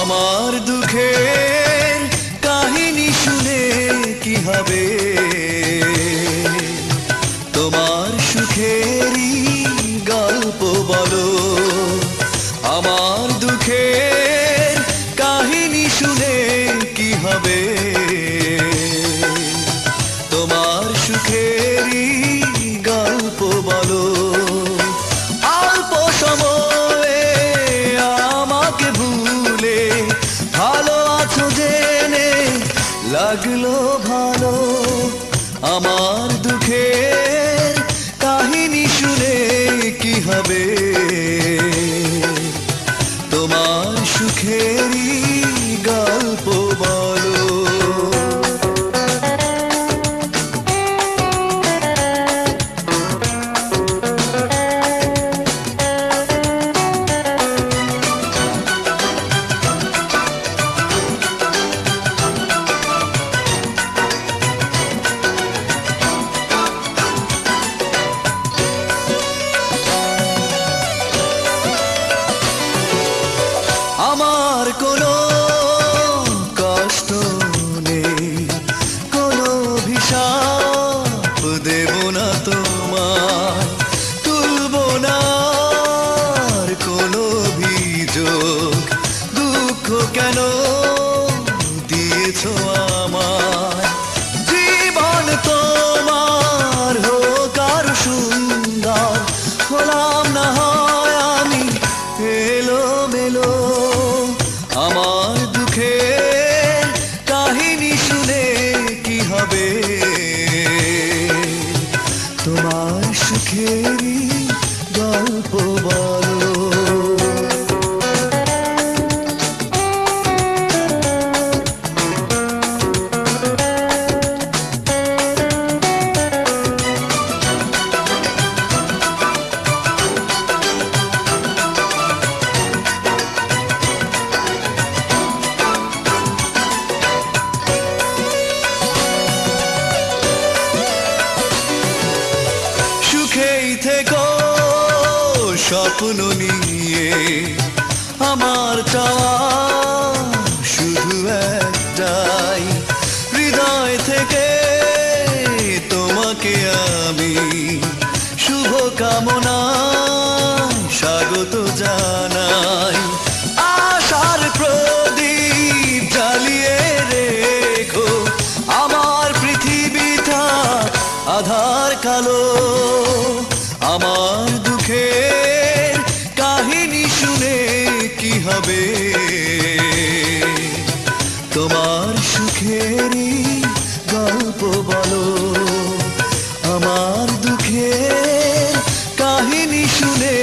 আমার দুঃখের কাহিনী শুনে কি হবে? তোমার সুখেরই গল্প বলো। আমার দুঃখের কাহিনী শুনে কি হবে? তোমার সুখেরই গল্প বলো। লাগল ভালো আমার দুঃখের কাহিনী শুনে কি হবে? কোনো কষ্ট নেই। কোনো অভিশাপ দেব না তোমার তুলব না কোনো অভিযোগ। দুঃখ কেন দিয়েছ আমার গল্প স্বপ্ন নিয়ে আমার চাওয়া শুধু একটাই। হৃদয় থেকে তোমাকে আমি শুভ কামনা স্বাগত জানাই। রেখো আমার পৃথিবীটা আধার কালো, আমার দুঃখের হবে। তোমার সুখেরই গল্প বলো, আমার দুঃখের কাহিনী শুনে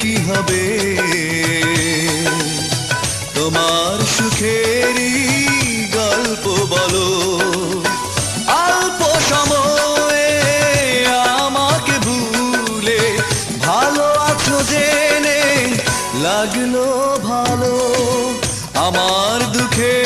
কি হবে? তোমার সুখেরই গল্প বলো সময়ে আমাকে ভুলে ভালো আছো জেনে লাগল ভালো আমার দুঃখে